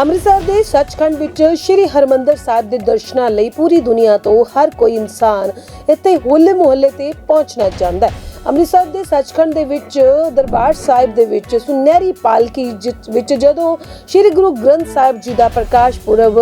ਅੰਮ੍ਰਿਤਸਰ ਦੇ ਸੱਚਖੰਡ ਵਿੱਚ ਸ੍ਰੀ ਹਰਮੰਦਰ ਸਾਹਿਬ ਦੇ ਦਰਸ਼ਨਾਂ ਲਈ ਪੂਰੀ ਦੁਨੀਆ ਤੋਂ ਹਰ ਕੋਈ ਇਨਸਾਨ ਇੱਥੇ ਹੋਲੇ ਮੁਹੱਲੇ ਤੇ ਪਹੁੰਚਣਾ ਚਾਹੁੰਦਾ ਹੈ। ਅੰਮ੍ਰਿਤਸਰ ਦੇ ਸੱਚਖੰਡ ਦੇ ਵਿੱਚ, ਦਰਬਾਰ ਸਾਹਿਬ ਦੇ ਵਿੱਚ, ਸੁਨਹਿਰੀ ਪਾਲਕੀ ਜਿ- ਵਿੱਚ ਜਦੋਂ ਸ੍ਰੀ ਗੁਰੂ ਗ੍ਰੰਥ ਸਾਹਿਬ ਜੀ ਦਾ ਪ੍ਰਕਾਸ਼ ਪੁਰਬ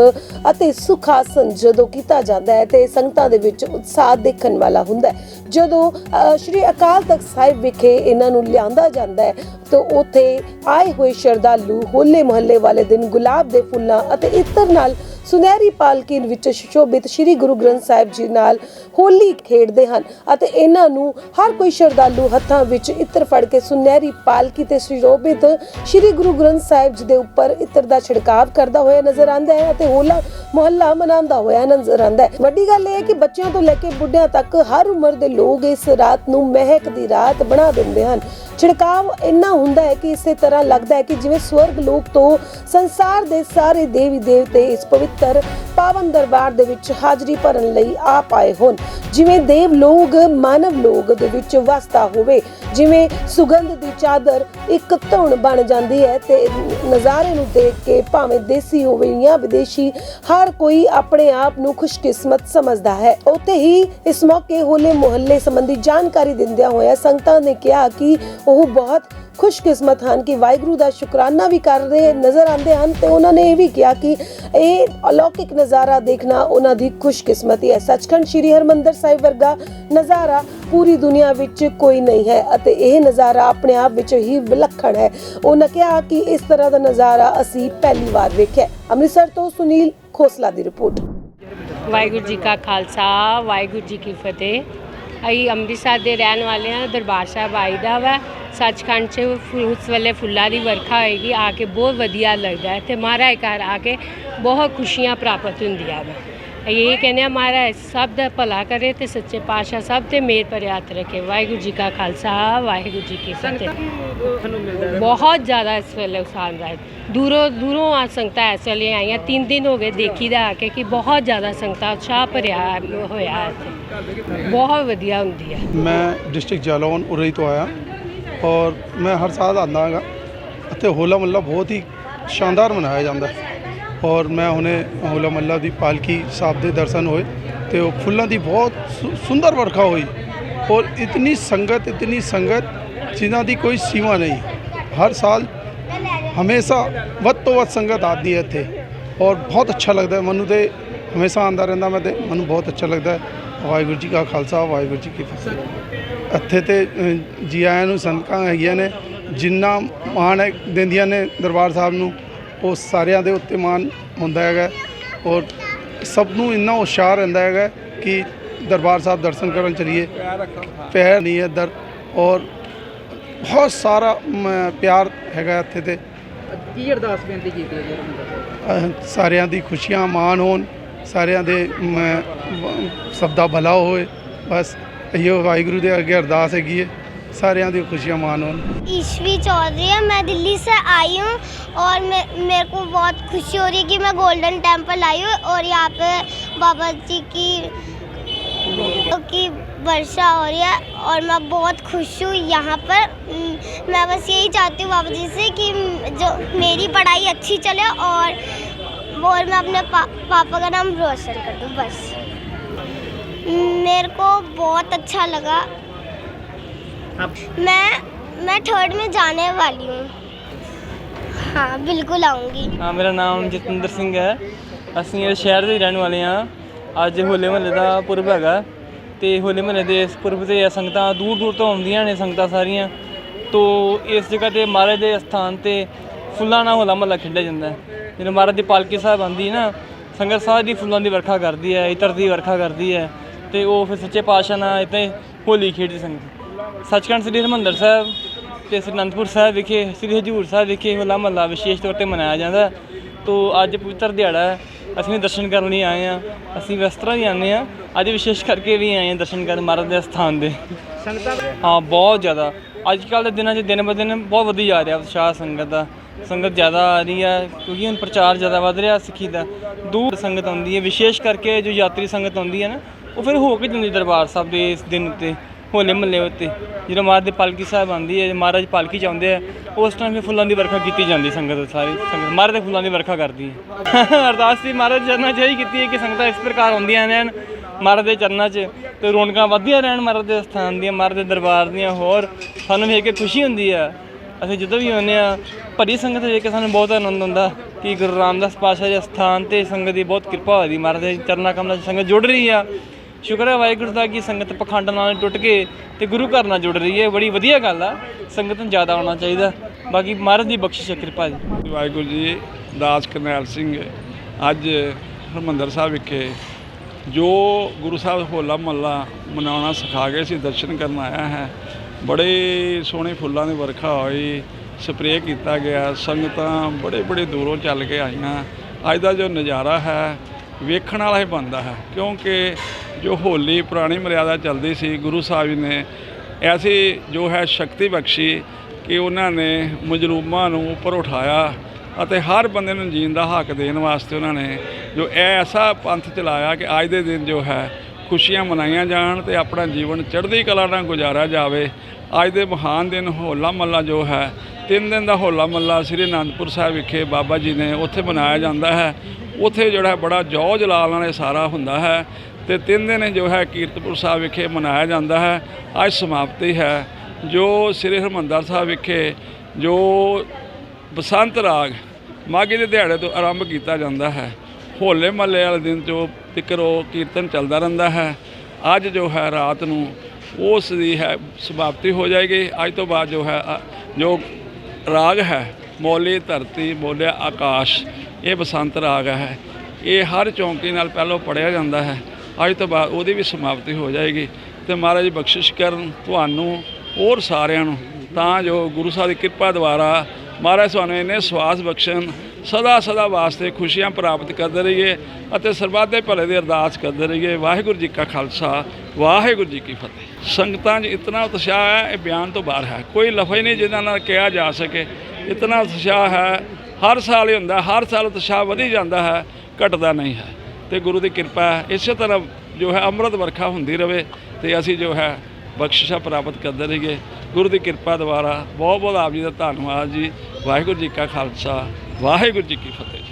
ਅਤੇ ਸੁਖਾਸਨ ਜਦੋਂ ਕੀਤਾ ਜਾਂਦਾ ਹੈ ਤੇ ਸੰਗਤਾਂ ਦੇ ਵਿੱਚ ਉਤਸ਼ਾਹ ਦੇਖਣ ਵਾਲਾ ਹੁੰਦਾ ਹੈ। ਜਦੋਂ ਸ੍ਰੀ ਅਕਾਲ ਤਖਤ ਸਾਹਿਬ ਵਿਖੇ ਇਹਨਾਂ ਨੂੰ ਲਿਆਂਦਾ ਜਾਂਦਾ ਹੈ, ਤਾਂ ਉੱਥੇ ਆਏ ਹੋਏ ਸ਼ਰਧਾਲੂ ਹੋਲੇ ਮੁਹੱਲੇ ਵਾਲੇ ਦਿਨ ਗੁਲਾਬ ਦੇ ਫੁੱਲਾਂ ਅਤੇ ਇਤਰ ਨਾਲ ਸੁਨਹਿਰੀ ਪਾਲਕੀ ਵਿੱਚ ਸ਼ੋਭਿਤ ਸ੍ਰੀ ਗੁਰੂ ਗ੍ਰੰਥ ਸਾਹਿਬ ਜੀ ਨਾਲ ਹੋਲੀ ਖੇਡਦੇ ਹਨ ਅਤੇ ਇਹਨਾਂ ਨੂੰ ਹਰ ਕੋਈ ਸ਼ਰਧਾਲੂ ਹੱਥਾਂ ਵਿੱਚ ਇਤਰ ਫੜ ਕੇ ਸੁਨਹਿਰੀ ਪਾਲਕੀ ਤੇ ਸ਼ੋਭਿਤ ਸ੍ਰੀ ਗੁਰੂ ਗ੍ਰੰਥ ਸਾਹਿਬ ਜੀ ਦੇ ਉੱਪਰ ਇਤਰ ਦਾ ਛਿੜਕਾਵ ਕਰਦਾ ਹੋਇਆ ਨਜ਼ਰ ਆਉਂਦਾ ਹੈ ਅਤੇ ਹੋਲਾ ਮੁਹੱਲਾ ਮਨਾਉਂਦਾ ਹੋਇਆ ਨਜ਼ਰ ਆਉਂਦਾ ਹੈ। ਵੱਡੀ ਗੱਲ ਇਹ ਹੈ ਕਿ ਬੱਚਿਆਂ ਤੋਂ ਲੈ ਕੇ ਬੁੱਢਿਆਂ ਤੱਕ ਹਰ ਉਮਰ ਦੇ ਲੋਕ ਇਸ ਰਾਤ ਨੂੰ ਮਹਿਕ ਦੀ ਰਾਤ ਬਣਾ ਦਿੰਦੇ ਹਨ। ਛਿੜਕਾਵ ਇੰਨਾ ਹੁੰਦਾ ਹੈ ਕਿ ਇਸੇ ਤਰ੍ਹਾਂ ਲੱਗਦਾ ਹੈ ਕਿ ਜਿਵੇਂ ਸਵਰਗ ਲੋਕ ਤੋਂ ਸੰਸਾਰ ਦੇ ਸਾਰੇ ਦੇਵੀ ਦੇਵਤੇ ਇਸ ਪਵਿੱਤਰ ਪਾਵਨ ਦਰਬਾਰ ਦੇ ਵਿੱਚ ਹਾਜ਼ਰੀ ਭਰਨ ਲਈ ਆ ਪਾਏ ਹੋਣ। ਜਿਵੇਂ ਦੇਵ ਲੋਕ ਮਾਨਵ ਲੋਕ ਦੇ ਵਿੱਚ ਵਸਦਾ ਹੋਵੇ, ਜਿਵੇਂ ਸੁਗੰਧ ਦੀ ਚਾਦਰ ਇੱਕ ਧੁਨ ਬਣ ਜਾਂਦੀ ਹੈ ਤੇ ਨਜ਼ਾਰੇ ਨੂੰ ਦੇਖ ਕੇ ਭਾਵੇਂ ਦੇਸੀ ਹੋਵੇ ਜਾਂ ਵਿਦੇਸ਼ੀ, ਹਰ ਕੋਈ ਆਪਣੇ ਆਪ ਨੂੰ ਖੁਸ਼ਕਿਸਮਤ ਸਮਝਦਾ ਹੈ। ਉੱਥੇ ਹੀ ਇਸ ਮੌਕੇ ਹੋਲੇ ਮੁਹੱਲੇ ਸੰਬੰਧੀ ਜਾਣਕਾਰੀ ਦਿੰਦਿਆਂ ਹੋਇਆ ਸੰਗਤਾਂ ਨੇ ਕਿਹਾ ਕਿ ਉਹ ਬਹੁਤ ਖੁਸ਼ਕਿਸਮਤ ਹਨ ਕਿ ਵਾਹਿਗੁਰੂ ਦਾ ਸ਼ੁਕਰਾਨਾ ਵੀ ਕਰ ਰਹੇ ਨਜ਼ਰ ਆਉਂਦੇ ਹਨ ਤੇ ਉਹਨਾਂ ਨੇ ਇਹ ਵੀ ਕਿਹਾ ਕਿ ਇਹ ਅਲੌਕਿਕ ਨਜ਼ਾਰਾ ਦੇਖਣਾ ਉਹਨਾਂ ਦੀ ਖੁਸ਼ਕਿਸਮਤੀ ਹੈ। ਸੱਚਖੰਡ ਸ੍ਰੀ ਹਰਮੰਦਰ ਸਾਹਿਬ ਵਰਗਾ ਨਜ਼ਾਰਾ ਪੂਰੀ ਦੁਨੀਆ ਵਿੱਚ ਕੋਈ ਨਹੀਂ ਹੈ ਅਤੇ ਇਹ ਨਜ਼ਾਰਾ ਆਪਣੇ ਆਪ ਵਿੱਚ ਹੀ ਵਿਲੱਖਣ ਹੈ। ਉਹਨਾਂ ਕਿਹਾ ਕਿ ਇਸ ਤਰ੍ਹਾਂ ਦਾ ਨਜ਼ਾਰਾ ਅਸੀਂ ਪਹਿਲੀ ਵਾਰ ਵੇਖਿਆ ਅੰਮ੍ਰਿਤਸਰ ਤੋਂ ਸੁਨੀਲ ਖੋਸਲਾ ਦੀ ਰਿਪੋਰਟ। ਵਾਹਿਗੁਰੂ ਜੀ ਕਾ ਖਾਲਸਾ, ਵਾਹਿਗੁਰੂ ਜੀ ਕੀ ਫਤਿਹ। ਅਸੀਂ ਅੰਮ੍ਰਿਤਸਰ ਦੇ ਰਹਿਣ ਵਾਲੇ ਹਾਂ, ਦਰਬਾਰ ਸਾਹਿਬ ਆਈਦਾ ਵਾ। ਸੱਚਖੰਡ 'ਚ ਫੁ- ਉਸ ਵੇਲੇ ਫੁੱਲਾਂ ਦੀ ਵਰਖਾ ਹੋਏਗੀ, ਆ ਕੇ ਬਹੁਤ ਵਧੀਆ ਲੱਗਦਾ ਹੈ ਤੇ ਮਹਾਰਾਜ ਘਰ ਆ ਕੇ ਬਹੁਤ ਖੁਸ਼ੀਆਂ ਪ੍ਰਾਪਤ ਹੁੰਦੀਆਂ ਵਾ। ਇਹ ਕਹਿੰਦੇ ਆ ਮਹਾਰਾਜ ਸਭ ਦਾ ਭਲਾ ਕਰੇ ਤੇ ਸੱਚੇ ਪਾਤਸ਼ਾਹ ਸਭ ਤੇ ਮੇਰ ਹੱਥ ਰੱਖੇ। ਵਾਹਿਗੁਰੂ ਜੀ ਕਾ ਖਾਲਸਾ ਵਾਹਿਗੁਰੂ ਜੀ ਕੀ ਫਤਿਹ। ਬਹੁਤ ਜ਼ਿਆਦਾ ਇਸ ਵੇਲੇ ਉਸਾਨ ਹੈ। ਦੂਰੋਂ ਦੂਰੋਂ ਆ ਸੰਗਤਾਂ ਇਸ ਵੇਲੇ ਆਈਆਂ। ਤਿੰਨ ਦਿਨ ਹੋ ਗਏ ਦੇਖੀਦਾ ਆ ਕੇ ਕਿ ਬਹੁਤ ਜ਼ਿਆਦਾ ਸੰਗਤਾਂ ਉਤਸ਼ਾਹ ਭਰਿਆ ਹੋਇਆ ਹੈ ਇੱਥੇ। ਬਹੁਤ ਵਧੀਆ ਹੁੰਦੀ ਹੈ। ਮੈਂ ਡਿਸਟ੍ਰਿਕਟ ਜਾਲੌਨ ਉਰਈ ਤੋਂ ਆਇਆ ਔਰ ਮੈਂ ਹਰ ਸਾਲ ਆਉਂਦਾ ਹੈਗਾ। ਅਤੇ ਹੋਲਾ ਮਹੱਲਾ ਬਹੁਤ ਹੀ ਸ਼ਾਨਦਾਰ ਮਨਾਇਆ ਜਾਂਦਾ। ਹੈ ਔਰ ਮੈਂ ਹੁਣੇ ਹੋਲਾ ਮੱਲਾ ਦੀ ਪਾਲਕੀ ਸਾਹਿਬ ਦੇ ਦਰਸ਼ਨ ਹੋਏ ਤੇ ਉਹ ਫੁੱਲਾਂ ਦੀ ਬਹੁਤ ਸੁ- ਸੁੰਦਰ ਵਰਖਾ ਹੋਈ। ਔਰ ਇਤਨੀ ਸੰਗਤ ਇਤਨੀ ਸੰਗਤ ਜਿਨ੍ਹਾਂ ਦੀ ਕੋਈ ਸੀਮਾ ਨਹੀਂ। ਹਰ ਸਾਲ ਹਮੇਸ਼ਾ ਵੱਧ ਤੋਂ ਵੱਧ ਸੰਗਤ ਆਦੀ ਹੈ ਇੱਥੇ। ਔਰ ਬਹੁਤ ਅੱਛਾ ਲੱਗਦਾ ਮੈਨੂੰ ਤੇ ਹਮੇਸ਼ਾ ਆਉਂਦਾ ਰਹਿੰਦਾ ਮੈਂ ਤੇ। ਮੈਨੂੰ ਬਹੁਤ ਅੱਛਾ ਲੱਗਦਾ ਵਾਹਿਗੁਰੂ ਜੀ ਕਾ ਖਾਲਸਾ, ਵਾਹਿਗੁਰੂ ਜੀ ਕੀ ਫਤਿਹ। ਇੱਥੇ ਤੇ ਜੀ ਆਇਆਂ ਨੂੰ ਸੰਗਤਾਂ ਹੈਗੀਆਂ ਨੇ। ਜਿੰਨਾ ਮਾਣ ਹੈ, ਦਿੰਦੀਆਂ ਨੇ ਦਰਬਾਰ ਸਾਹਿਬ ਨੂੰ। ਉਹ ਸਾਰਿਆਂ ਦੇ ਉੱਤੇ ਮਾਣ ਹੁੰਦਾ ਹੈਗਾ। ਔਰ ਸਭ ਨੂੰ ਇੰਨਾ ਉਤਸ਼ਾਹ ਰਹਿੰਦਾ ਹੈਗਾ ਕਿ ਦਰਬਾਰ ਸਾਹਿਬ ਦਰਸ਼ਨ ਕਰਨ ਚਲੀਏ। ਪੈਰ ਨਹੀਂ ਹੈ ਇੱਧਰ। ਔਰ ਬਹੁਤ ਸਾਰਾ ਮ, ਪਿਆਰ ਹੈਗਾ ਇੱਥੇ ਤੇ। ਕੀ ਅਰਦਾਸ ਬੇਨਤੀ ਕੀਤੀ ਹੈ ਜੀ ਹਰਿਮੰਦਰ ਅਹ ਸਾਰਿਆਂ ਦੀ ਖੁਸ਼ੀਆਂ ਮਾਣ ਹੋਣ। ਸਾਰਿਆਂ ਦੇ ਮ, ਵ- ਸਭ ਦਾ ਭਲਾ ਹੋਏ ਬਸ ਇਹੋ ਵਾਹਿਗੁਰੂ ਦੇ ਅੱਗੇ ਅਰਦਾਸ ਹੈਗੀ ਹੈ। ਸਾਰਿਆਂ ਦੀ ਖੁਸ਼ੀਆਂ ਮਾਣ ਹੋਣ ईशवी चौधरी है मैं दिल्ली से आई हूँ और मैं मेरे को बहुत खुशी हो रही है कि मैं गोल्डन टेम्पल आई हूँ और यहाँ पे बाबा जी की की वर्षा हो रही है और मैं बहुत खुश हूँ यहाँ पर उम, मैं बस यही चाहती हूँ बाबा जी से कि जो मेरी पढ़ाई अच्छी चले और और मैं अपने पा, पापा का नाम रोशन कर दूँ बस मेरे को बहुत अच्छा लगा आप मैं मैं थर्ड में जाने वाली हूँ हाँ बिल्कुल आऊँगी ਹਾਂ ਮੇਰਾ ਨਾਮ ਜਤਿੰਦਰ ਸਿੰਘ ਹੈ ਅਸੀਂ ਇਸ ਸ਼ਹਿਰ ਦੇ ਰਹਿਣ ਵਾਲੇ ਹਾਂ ਅੱਜ ਹੋਲੇ ਮਹੱਲੇ ਦਾ ਪੁਰਬ ਹੈਗਾ ਤੇ ਹੋਲੇ ਮਹੱਲੇ ਦੇ ਇਸ ਪੁਰਬ ਤੇ ਸੰਗਤਾਂ ਦੂਰ ਦੂਰ ਤੋਂ ਆਉਂਦੀਆਂ ਨੇ ਸੰਗਤਾਂ ਸਾਰੀਆਂ ਤੋਂ ਇਸ ਜਗ੍ਹਾ ਤੇ ਮਹਾਰਾਜ ਦੇ ਸਥਾਨ ਤੇ ਫੁੱਲਾਂ ਨਾਲ ਹੋਲਾ ਮਹੱਲਾ ਖੇਡਿਆ ਜਾਂਦਾ ਹੈ ਜਦੋਂ ਮਹਾਰਾਜ ਦੀ ਪਾਲਕੀ ਸਾਹਿਬ ਆਉਂਦੀ ਨਾ ਸੰਗਤ ਸਾਰੀ ਫੁੱਲਾਂ ਦੀ ਵਰਖਾ ਕਰਦੀ ਹੈ ਇਤਰ ਦੀ ਵਰਖਾ ਕਰਦੀ ਹੈ ਤੇ ਉਹ ਫਿਰ ਸੱਚੇ ਪਾਤਸ਼ਾਹ ਨਾਲ ਇੱਥੇ ਹੋਲੀ ਖੇਡਦੀ ਸੰਗਤ ਸੱਚਖੰਡ ਸ੍ਰੀ ਹਰਿਮੰਦਰ ਸਾਹਿਬ ਤੇ ਸ੍ਰੀ ਅਨੰਦਪੁਰ ਸਾਹਿਬ ਵਿਖੇ, ਸ੍ਰੀ ਹਜੂਰ ਸਾਹਿਬ ਵਿਖੇ ਹੋਲਾ ਮਹੱਲਾ ਵਿਸ਼ੇਸ਼ ਤੌਰ ਤੇ ਮਨਾਇਆ ਜਾਂਦਾ ਹੈ। ਤੋ ਅੱਜ ਪਵਿੱਤਰ ਦਿਹਾੜਾ ਹੈ। ਅਸੀਂ ਵੀ ਦਰਸ਼ਨ ਕਰਨ ਲਈ ਆਏ ਹਾਂ। ਅਸੀਂ ਵੀ ਇਸ ਤਰ੍ਹਾਂ ਹੀ ਆਉਂਦੇ ਹਾਂ। ਅੱਜ ਵਿਸ਼ੇਸ਼ ਕਰਕੇ ਵੀ ਆਏ ਹਾਂ ਦਰਸ਼ਨ ਕਰਨ ਮਹਾਰਾਜ ਦੇ ਸਥਾਨ ਦੇ ਹਾਂ, ਬਹੁਤ ਜ਼ਿਆਦਾ। ਅੱਜ ਕੱਲ੍ਹ ਦੇ ਦਿਨਾਂ 'ਚ ਦਿਨ ਬ ਦਿਨ ਬਹੁਤ ਵਧੀ ਜਾ ਰਿਹਾ ਉਤਸ਼ਾਹ ਸੰਗਤ ਦਾ। ਸੰਗਤ ਜ਼ਿਆਦਾ ਆ ਰਹੀ ਹੈ ਕਿਉਂਕਿ ਹੁਣ ਪ੍ਰਚਾਰ ਜ਼ਿਆਦਾ ਵੱਧ ਰਿਹਾ ਸਿੱਖੀ ਦਾ। ਦੂਰ ਸੰਗਤ ਆਉਂਦੀ ਹੈ। ਵਿਸ਼ੇਸ਼ ਕਰਕੇ ਜੋ ਯਾਤਰੀ ਸੰਗਤ ਆਉਂਦੀ ਹੈ ਨਾ, ਉਹ ਫਿਰ ਹੋ ਕੇ ਜਾਂਦੀ ਦਰਬਾਰ ਸਾਹਿਬ ਦੇ ਇਸ ਦਿਨ ਉੱਤੇ। ਹੋਲੇ ਮਹੱਲੇ ਉੱਤੇ। ਜਦੋਂ ਮਹਾਰਾਜ ਦੀ ਪਾਲਕੀ ਸਾਹਿਬ ਆਉਂਦੀ ਹੈ ਮਹਾਰਾਜ ਪਾਲਕੀ ਚ ਆਉਂਦੇ ਆ, ਉਸ ਟਾਈਮ ਵੀ ਫੁੱਲਾਂ ਦੀ ਵਰਖਾ ਕੀਤੀ ਜਾਂਦੀ ਸੰਗਤ ਸਾਰੀ ਸੰਗਤ। ਮਹਾਰਾਜ ਦੇ ਫੁੱਲਾਂ ਦੀ ਵਰਖਾ ਕਰਦੀ ਹੈ। ਅਰਦਾਸ ਦੀ ਮਹਾਰਾਜ ਦੇ ਚਰਨਾਂ 'ਚ ਇਹੀ ਕੀਤੀ ਹੈ ਕਿ ਸੰਗਤਾਂ ਇਸ ਪ੍ਰਕਾਰ ਆਉਂਦੀਆਂ ਰਹਿਣ, ਮਹਾਰਾਜ ਦੇ ਚਰਨਾਂ 'ਚ ਤੇ ਰੌਣਕਾਂ ਵੱਧਦੀਆਂ ਰਹਿਣ ਮਹਾਰਾਜ ਦੇ ਸਥਾਨ ਦੀਆਂ, ਮਹਾਰਾਜ ਦੇ ਦਰਬਾਰ ਦੀਆਂ, ਹੋਰ ਸਾਨੂੰ ਵੇਖ ਕੇ ਖੁਸ਼ੀ ਹੁੰਦੀ ਆ। ਅਸੀਂ ਜਦੋਂ ਵੀ ਆਉਂਦੇ ਆ, ਭਰੀ ਸੰਗਤ ਵੇਖ ਕੇ ਸਾਨੂੰ ਬਹੁਤ ਆਨੰਦ ਆਉਂਦਾ ਕਿ ਗੁਰੂ ਰਾਮਦਾਸ ਪਾਤਸ਼ਾਹ ਦੇ ਸਥਾਨ ਤੇ ਸੰਗਤ ਦੀ ਬਹੁਤ ਕਿਰਪਾ ਹੋਈ ਦੀ, ਮਹਾਰਾਜ ਦੇ ਚਰਨਾਂ ਕਮਲਾਂ 'ਚ ਸੰਗਤ ਜੁੜ ਰਹੀ ਆ। ਸ਼ੁਕਰ ਹੈ ਵਾਹਿਗੁਰੂ ਦਾ ਕਿ ਸੰਗਤ ਪਖੰਡ ਨਾਲ ਟੁੱਟ ਕੇ ਤੇ ਗੁਰੂ ਘਰ ਨਾਲ ਜੁੜ ਰਹੀ ਹੈ। ਬੜੀ ਵਧੀਆ ਗੱਲ ਆ, ਸੰਗਤ ਨੂੰ ਜ਼ਿਆਦਾ ਆਉਣਾ ਚਾਹੀਦਾ। ਬਾਕੀ ਮਹਾਰਾਜ ਦੀ ਬਖਸ਼ਿਸ਼ ਹੈ, ਕਿਰਪਾ ਜੀ। ਵਾਹਿਗੁਰੂ ਜੀ, ਦਾਸ ਕਰਨੈਲ ਸਿੰਘ, ਅੱਜ ਹਰਮੰਦਰ ਸਾਹਿਬ ਵਿਖੇ ਜੋ ਗੁਰੂ ਸਾਹਿਬ ਹੋਲਾ ਮਹੱਲਾ ਮਨਾਉਣਾ ਸਿਖਾ ਗਏ ਸੀ, ਦਰਸ਼ਨ ਕਰਨ ਆਇਆ ਹੈ। ਬੜੇ ਸੋਹਣੇ ਫੁੱਲਾਂ ਦੀ ਵਰਖਾ ਹੋਈ, ਸਪਰੇਅ ਕੀਤਾ ਗਿਆ। ਸੰਗਤਾਂ ਬੜੇ ਬੜੇ ਦੂਰੋਂ ਚੱਲ ਕੇ ਆਈਆਂ। ਅੱਜ ਦਾ ਜੋ ਨਜ਼ਾਰਾ ਹੈ, ਵੇਖਣ ਵਾਲਾ ਹੀ ਬਣਦਾ ਹੈ। ਕਿਉਂਕਿ ਜੋ ਹੋਲੀ ਪੁਰਾਣੀ ਮਰਿਆਦਾ ਚੱਲਦੀ ਸੀ, ਗੁਰੂ ਸਾਹਿਬ ਜੀ ਨੇ ਐਸੀ ਜੋ ਹੈ ਸ਼ਕਤੀ ਬਖਸ਼ੀ ਕਿ ਉਹਨਾਂ ਨੇ ਮਜਲੂਮਾਂ ਨੂੰ ਉੱਪਰ ਉਠਾਇਆ ਅਤੇ ਹਰ ਬੰਦੇ ਨੂੰ ਜੀਣ ਦਾ ਹੱਕ ਦੇਣ ਵਾਸਤੇ ਉਹਨਾਂ ਨੇ ਜੋ ਇਹ ਐਸਾ ਪੰਥ ਚਲਾਇਆ ਕਿ ਅੱਜ ਦੇ ਦਿਨ ਜੋ ਹੈ, ਖੁਸ਼ੀਆਂ ਮਨਾਈਆਂ ਜਾਣ ਤੇ ਆਪਣਾ ਜੀਵਨ ਚੜ੍ਹਦੀ ਕਲਾ ਨਾਲ ਗੁਜ਼ਾਰਿਆ ਜਾਵੇ। ਅੱਜ ਦੇ ਮਹਾਨ ਦਿਨ ਹੋਲਾ ਮਹੱਲਾ ਜੋ ਹੈ, ਤਿੰਨ ਦਿਨ ਦਾ ਹੋਲਾ ਮਹੱਲਾ ਸ੍ਰੀ ਅਨੰਦਪੁਰ ਸਾਹਿਬ ਵਿਖੇ ਬਾਬਾ ਜੀ ਨੇ ਉੱਥੇ ਮਨਾਇਆ ਜਾਂਦਾ ਹੈ। ਉੱਥੇ ਜਿਹੜਾ ਬੜਾ ਜੌ ਜਲਾਲ ਨਾਲ ਇਹ ਸਾਰਾ ਹੁੰਦਾ ਹੈ। ਤੇ ਤਿੰਨ ਦਿਨ ਜੋ ਹੈ ਕੀਰਤਪੁਰ ਸਾਹਿਬ ਵਿਖੇ ਮਨਾਇਆ ਜਾਂਦਾ ਹੈ। ਅੱਜ ਸਮਾਪਤੀ ਹੈ। ਜੋ ਸ੍ਰੀ ਹਰਿਮੰਦਰ ਸਾਹਿਬ ਵਿਖੇ ਜੋ ਬਸੰਤ ਰਾਗ ਮਾਘੀ ਦੇ ਦਿਹਾੜੇ ਤੋਂ ਆਰੰਭ ਕੀਤਾ ਜਾਂਦਾ ਹੈ, ਹੋਲੇ ਮਹੱਲੇ ਵਾਲੇ ਦਿਨ ਜੋ ਤਿਕਰ ਉਹ ਕੀਰਤਨ ਚੱਲਦਾ ਰਹਿੰਦਾ ਹੈ। ਅੱਜ ਜੋ ਹੈ ਰਾਤ ਨੂੰ ਉਸ ਦੀ ਹੈ ਸਮਾਪਤੀ ਹੋ ਜਾਏਗੀ। ਅੱਜ ਤੋਂ ਬਾਅਦ ਜੋ ਹੈ, ਜੋ ਰਾਗ ਹੈ, ਮੋਲੀ ਧਰਤੀ ਬੋਲਿਆ ਆਕਾਸ਼, ਇਹ ਬਸੰਤ ਰਾਗ ਹੈ। ਇਹ ਹਰ ਚੌਂਕੀ ਨਾਲ ਪਹਿਲਾਂ ਪੜਿਆ ਜਾਂਦਾ ਹੈ। ਅੱਜ ਤੋਂ ਬਾਅਦ ਉਹਦੀ ਵੀ ਸਮਾਪਤੀ ਹੋ ਜਾਏਗੀ ਤੇ ਮਹਾਰਾਜ ਬਖਸ਼ਿਸ਼ ਕਰਨ ਤੁਹਾਨੂੰ ਹੋਰ ਸਾਰਿਆਂ ਨੂੰ। ਤਾਂ ਜੋ ਗੁਰੂ ਸਾਹਿਬ ਦੀ ਕਿਰਪਾ ਦੁਆਰਾ ਮਹਾਰਾਜ ਸਾਨੂੰ ਇਹਨੇ ਸਵਾਸ ਬਖਸ਼ਣ, ਸਦਾ ਸਦਾ ਵਾਸਤੇ ਖੁਸ਼ੀਆਂ ਪ੍ਰਾਪਤ ਕਰਦੇ ਰਹੀਏ ਅਤੇ ਸਰਬੱਤ ਦੇ ਭਲੇ ਦੀ ਅਰਦਾਸ ਕਰਦੇ ਰਹੀਏ। ਵਾਹਿਗੁਰੂ ਜੀ ਕਾ ਖਾਲਸਾ, ਵਾਹਿਗੁਰੂ ਜੀ ਕੀ ਫਤਿਹ। ਸੰਗਤਾਂ 'ਚ ਇਤਨਾ ਉਤਸ਼ਾਹ ਹੈ, ਇਹ ਬਿਆਨ ਤੋਂ ਬਾਹਰ ਹੈ। ਕੋਈ ਲਫ਼ਜ਼ ਨਹੀਂ ਜਿਹਨਾਂ ਨਾਲ ਕਿਹਾ ਜਾ ਸਕੇ। ਇਤਨਾ ਉਤਸ਼ਾਹ ਹੈ, ਹਰ ਸਾਲ ਹੀ ਹੁੰਦਾ ਹਰ ਸਾਲ ਉਤਸ਼ਾਹ ਵਧੀ ਜਾਂਦਾ ਹੈ, ਘਟਦਾ ਨਹੀਂ ਹੈ। ਤੇ ਗੁਰੂ ਦੀ ਕਿਰਪਾ ਇਸੇ ਤਰ੍ਹਾਂ ਜੋ ਹੈ ਅੰਮ੍ਰਿਤ ਵਰਖਾ ਹੁੰਦੀ ਰਵੇ ਤੇ ਅਸੀਂ ਜੋ ਹੈ ਬਖਸ਼ਿਸ਼ਾਂ ਪ੍ਰਾਪਤ ਕਰਦੇ ਰਹੀਏ। ਗੁਰੂ ਦੀ ਕਿਰਪਾ ਦੁਆਰਾ ਬਹੁਤ ਬਹੁਤ ਆਪ ਜੀ ਦਾ ਧੰਨਵਾਦ ਜੀ। ਵਾਹਿਗੁਰੂ ਜੀ ਕਾ ਖਾਲਸਾ, ਵਾਹਿਗੁਰੂ ਜੀ ਕੀ ਫਤਿਹ